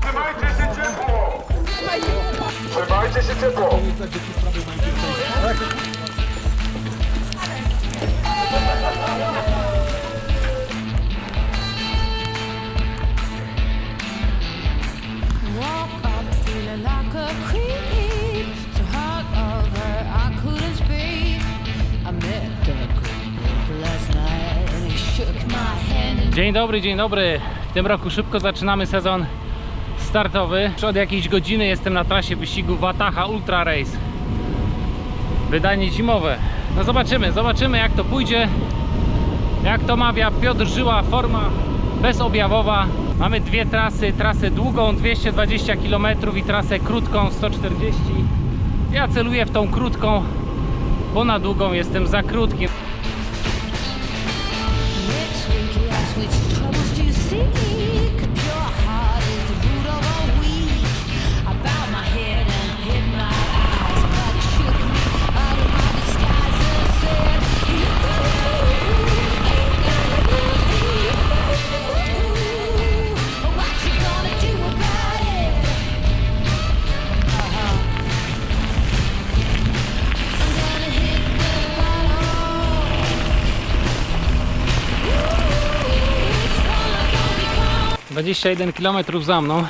Trzymajcie się ciepło! Trzymajcie się ciepło! Dzień dobry, dzień dobry. W tym roku szybko zaczynamy sezon startowy. Już od jakiejś godziny jestem na trasie wyścigu Wataha Ultra Race. Wydanie zimowe. No zobaczymy, zobaczymy jak to pójdzie. Jak to mawia Piotr Żyła, forma bezobjawowa. Mamy dwie trasy, trasę długą 220 km i trasę krótką 140. Ja celuję w tą krótką, bo na długą jestem za krótki. 21 km za mną.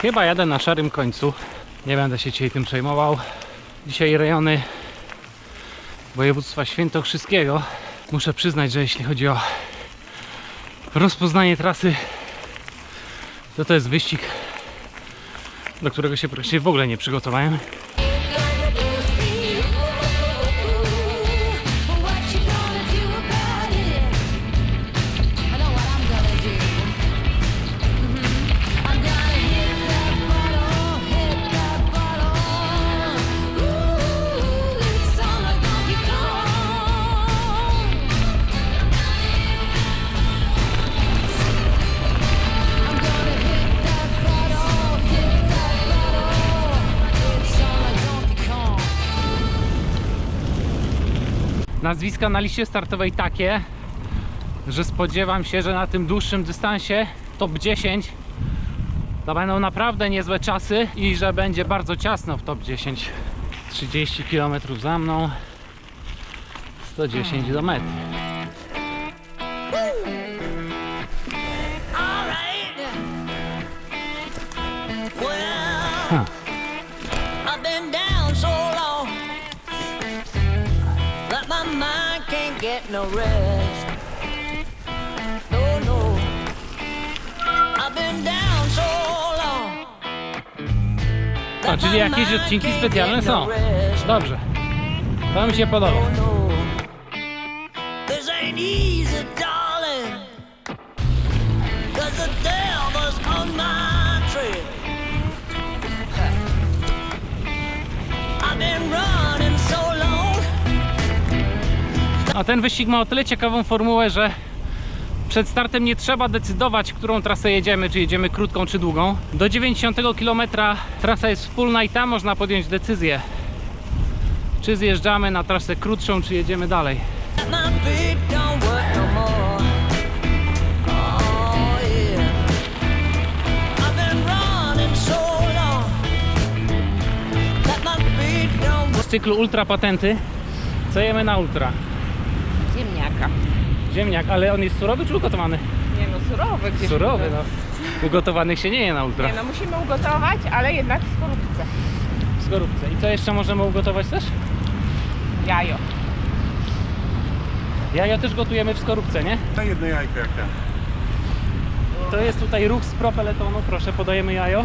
Chyba jadę na szarym końcu. Nie będę się dzisiaj tym przejmował. Dzisiaj rejony województwa świętokrzyskiego. Muszę przyznać, że jeśli chodzi o rozpoznanie trasy, to to jest wyścig, do którego się praktycznie w ogóle nie przygotowałem. Nazwiska na liście startowej takie, że spodziewam się, że na tym dłuższym dystansie top 10 to będą naprawdę niezłe czasy i że będzie bardzo ciasno w top 10. 30 km za mną, 110 do. Well, Huh. Get no rest. No, no. I've been down so long. A, that czyli jakieś odcinki specjalne no są. Dobrze. To mi się podoba. No. This ain't easy, A ten wyścig ma o tyle ciekawą formułę, że przed startem nie trzeba decydować, którą trasę jedziemy, czy jedziemy krótką, czy długą. Do 90 km trasa jest wspólna i tam można podjąć decyzję, czy zjeżdżamy na trasę krótszą, czy jedziemy dalej. No. Oh. Z cyklu Ultra Patenty, co jemy na Ultra? Ziemniak, ale on jest surowy czy ugotowany? Nie no, surowy gdzieś. Surowy, no. Ugotowanych się nie je na Ultra. Nie no, musimy ugotować, ale jednak w skorupce. W skorupce. I co jeszcze możemy ugotować też? Jajo. Jajo też gotujemy w skorupce, nie? Na jedno jajko jak ten. To jest tutaj ruch z propeletonu, proszę, podajemy jajo.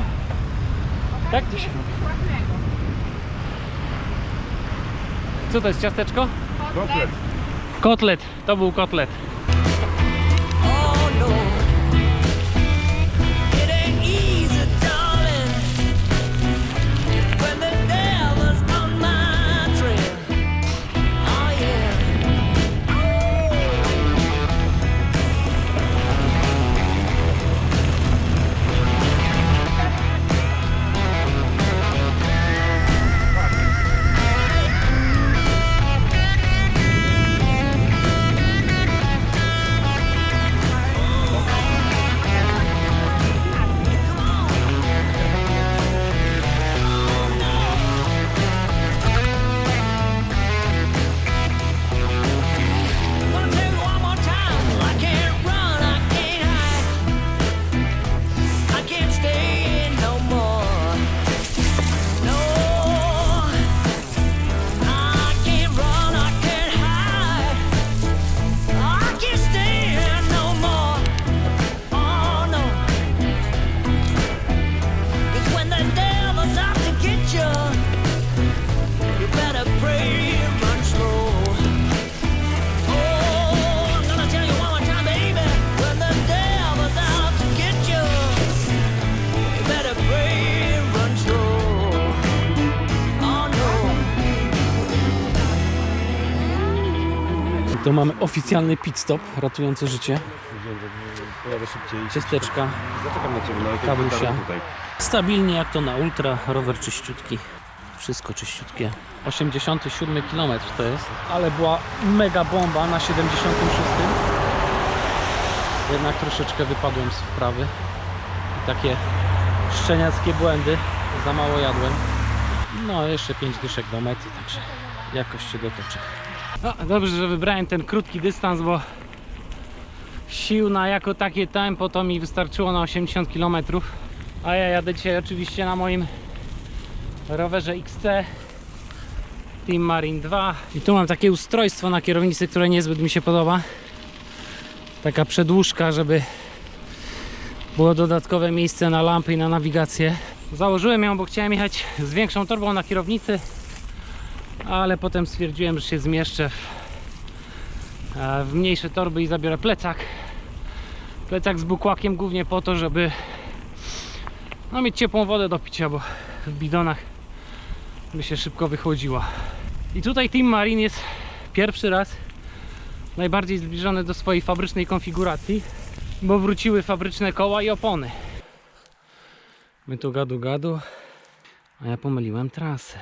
Tak to się. Co to jest, ciasteczko? Komplet. Kotlet, to był kotlet. No. To mamy oficjalny pit stop ratujący życie. Pojadę szybciej. Ciasteczka, Zaczekam na Ciebie, no Kawusia. tutaj. Stabilnie jak to na ultra, rower czyściutki. Wszystko czyściutkie. 87 km to jest, ale była mega bomba na 76. Jednak troszeczkę wypadłem z wprawy. I takie szczeniackie błędy. Za mało jadłem. No, jeszcze 5 dyszek do mety, także jakoś się dotoczę. No, dobrze, że wybrałem ten krótki dystans, bo sił na jako takie tempo to mi wystarczyło na 80 km. A ja jadę dzisiaj oczywiście na moim rowerze XC Team Marine 2 i tu mam takie ustrojstwo na kierownicy, które niezbyt mi się podoba. Taka przedłużka, żeby było dodatkowe miejsce na lampy i na nawigację. Założyłem ją, bo chciałem jechać z większą torbą na kierownicy ale potem stwierdziłem, że się zmieszczę w, e, w mniejsze torby i zabiorę plecak plecak z bukłakiem głównie po to, żeby no, mieć ciepłą wodę do picia, bo w bidonach by się szybko wychłodziła. I tutaj Team Marine jest pierwszy raz najbardziej zbliżony do swojej fabrycznej konfiguracji, bo wróciły fabryczne koła i opony. My tu gadu gadu, a ja pomyliłem trasę.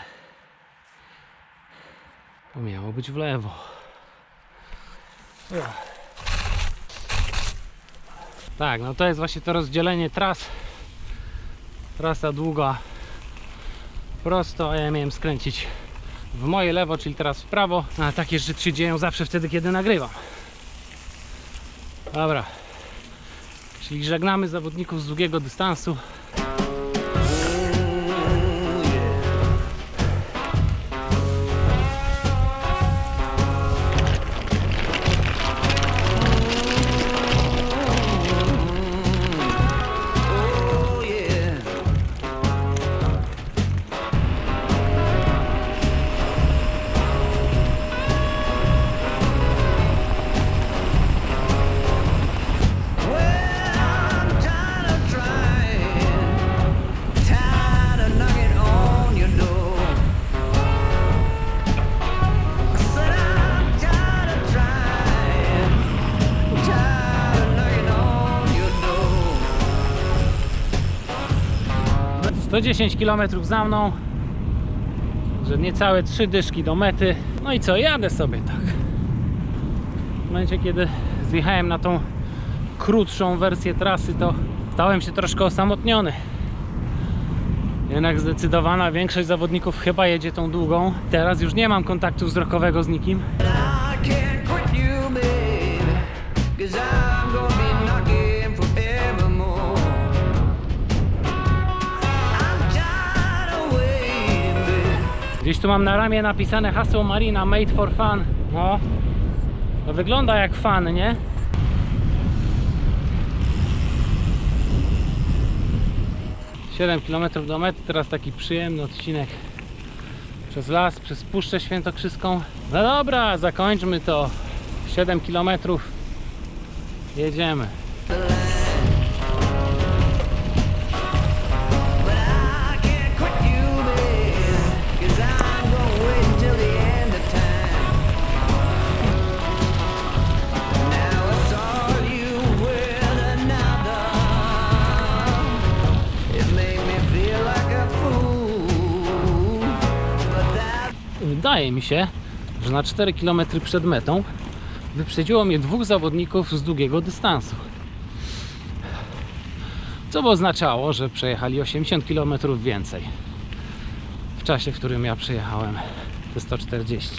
To miało być w lewo. Tak, no to jest właśnie to rozdzielenie tras. Trasa długa prosto, a ja miałem skręcić w moje lewo, czyli teraz w prawo. A takie rzeczy się dzieją zawsze wtedy, kiedy nagrywam. Dobra. Czyli żegnamy zawodników z długiego dystansu. 110 km za mną. Że niecałe 3 dyszki do mety. No i co, jadę sobie tak. W momencie, kiedy zjechałem na tą krótszą wersję trasy, to stałem się troszkę osamotniony. Jednak zdecydowana większość zawodników chyba jedzie tą długą. Teraz już nie mam kontaktu wzrokowego z nikim. Gdzieś tu mam na ramię napisane hasło Marina Made for Fun. No, to wygląda jak fan, nie? Siedem km do mety, teraz taki przyjemny odcinek przez las, przez Puszczę Świętokrzyską. No dobra, zakończmy to. 7 km. Jedziemy. Wydaje mi się, że na 4 km przed metą wyprzedziło mnie dwóch zawodników z długiego dystansu. Co by oznaczało, że przejechali 80 km więcej w czasie, w którym ja przejechałem te 140.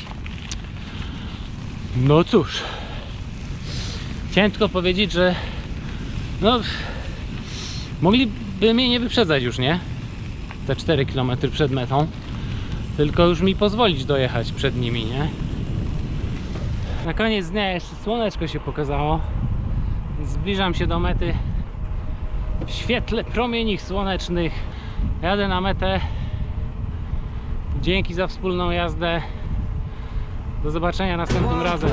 No cóż, chciałem tylko powiedzieć, że no, mogliby mnie nie wyprzedzać już, nie? Te 4 km przed metą tylko już mi pozwolić dojechać przed nimi, nie? Na koniec dnia jeszcze słoneczko się pokazało. Zbliżam się do mety w świetle promieni słonecznych. Jadę na metę. Dzięki za wspólną jazdę. Do zobaczenia następnym razem.